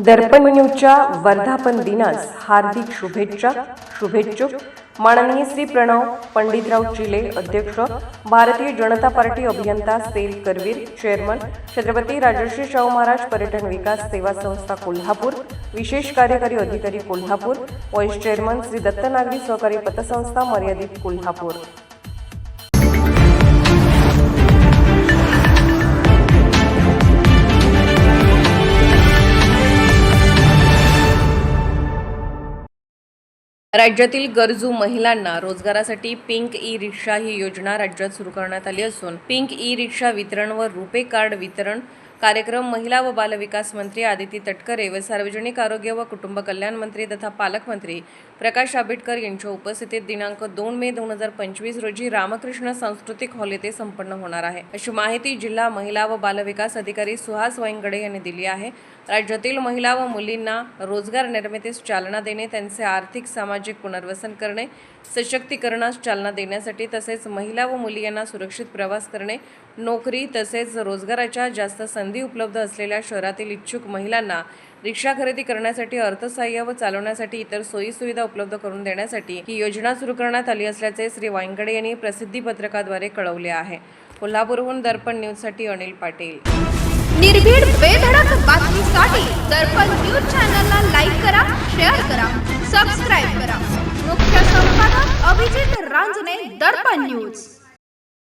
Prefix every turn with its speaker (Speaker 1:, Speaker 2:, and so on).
Speaker 1: दर्पण न्यूजच्या वर्धापन दिनास हार्दिक शुभेच्छा शुभेच्छुक. माननीय श्री प्रणव पंडितराव चिले अध्यक्ष. भारतीय जनता पार्टी अभियंता सेल करवीर चेअरमन. छत्रपती राजर्षी शाहू महाराज पर्यटन विकास सेवा संस्था कोल्हापूर. विशेष कार्यकारी अधिकारी कोल्हापूर. व्हाईस चेअरमन श्री दत्त नागरी सहकारी पतसंस्था मर्यादित कोल्हापूर. राज्यातील गरजू महिलांना रोजगारासाठी पिंक ई रिक्षा ही योजना राज्यात सुरू करण्यात आली असून पिंक ई रिक्षा वितरण व रुपे कार्ड वितरण कार्यक्रम महिला व बालविकास मंत्री आदिती तटकरे व सार्वजनिक आरोग्य व कुटुंब कल्याण मंत्री तथा पालकमंत्री प्रकाश आंबेडकर यांच्या उपस्थितीत दिनांक दोन मे दोन हजार पंचवीस रोजी रामकृष्ण सांस्कृतिक हॉल येथे संपन्न होणार आहे. अशी माहिती जिल्हा महिला व बालविकास अधिकारी सुहास वाईंगडे यांनी दिली आहे. राज्यातील महिला व मुलींना रोजगार निर्मितीस चालना देणे त्यांचे आर्थिक सामाजिक पुनर्वसन करणे सशक्तीकरणास चालना देण्यासाठी तसेच महिला व मुली यांना सुरक्षित प्रवास करणे नोकरी तसेच रोजगाराच्या जास्त संधी उपलब्ध असलेल्या शहरातील इच्छुक महिलांना रिक्षा खरेदी करण्यासाठी अर्थसहाय्य व चालवण्यासाठी इतर सोयीसुविधा उपलब्ध करून देण्यासाठी ही योजना सुरू करण्यात आली असल्याचे श्री वायंगडे यांनी प्रसिद्धी पत्रकाद्वारे कळवले आहे. कोल्हापूरहून दर्पण न्यूजसाठी अनिल पाटील.
Speaker 2: निर्भीड बेधडक बातमीसाठी दर्पण न्यूज चॅनलला लाईक करा शेअर करा सबस्क्राईब करा. मुख्य संपादक अभिजित रांजणे दर्पण न्यूज.